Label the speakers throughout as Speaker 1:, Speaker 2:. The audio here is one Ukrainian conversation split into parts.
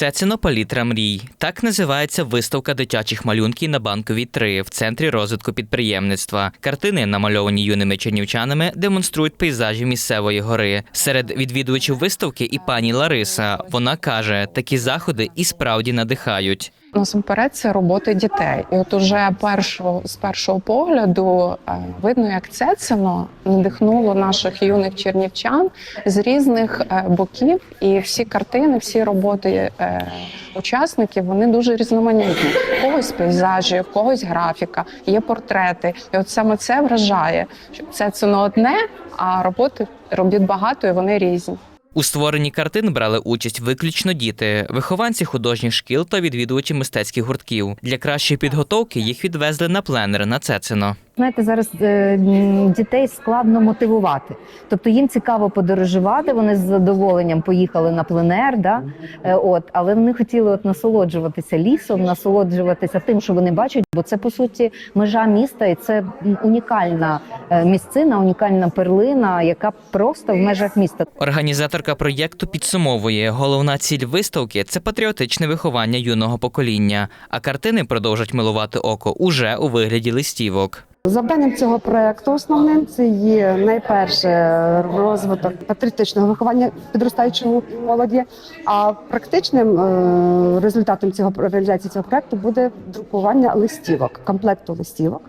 Speaker 1: Цецино палітра мрій. Так називається виставка дитячих малюнків на банковій 3 в центрі розвитку підприємництва. Картини, намальовані юними чернівчанами, демонструють пейзажі місцевої гори. Серед відвідувачів виставки і пані Лариса. Вона каже, такі заходи і справді надихають.
Speaker 2: Насамперед, це роботи дітей. І от уже першого з першого погляду е, видно, як Цецино надихнуло наших юних чернівчан з різних е, боків. І всі картини, всі роботи е, учасників вони дуже різноманітні. В когось пейзажі, в когось графіка, є портрети. І от саме це вражає, що Цецино одне, а роботи робіт багато і вони різні.
Speaker 1: У створенні картин брали участь виключно діти, вихованці художніх шкіл та відвідувачі мистецьких гуртків. Для кращої підготовки їх відвезли на пленер на Цецино.
Speaker 3: Знаєте, зараз е, дітей складно мотивувати. Тобто їм цікаво подорожувати. Вони з задоволенням поїхали на пленер, да? е, от, але вони хотіли от насолоджуватися лісом, насолоджуватися тим, що вони бачать, бо це по суті межа міста, і це унікальна е, місцина, унікальна перлина, яка просто в межах міста.
Speaker 1: Організаторка проєкту підсумовує, головна ціль виставки це патріотичне виховання юного покоління, а картини продовжать милувати око уже у вигляді листівок.
Speaker 4: Завданням цього проекту основним це є найперше розвиток патріотичного виховання підростаючої молоді. А практичним е, результатом цього реалізації цього проекту буде друкування листівок, комплекту листівок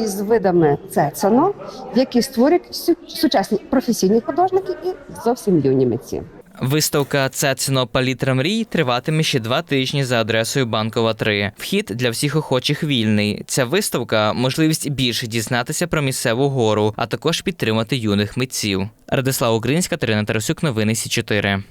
Speaker 4: із видами Цецано, які створюють сучасні професійні художники і зовсім юні митці.
Speaker 1: Виставка Цецино палітра мрій триватиме ще два тижні за адресою Банкова 3. Вхід для всіх охочих вільний. Ця виставка можливість більше дізнатися про місцеву гору, а також підтримати юних митців. Радислава Українська, Тарина Тарасюк, новини Сі 4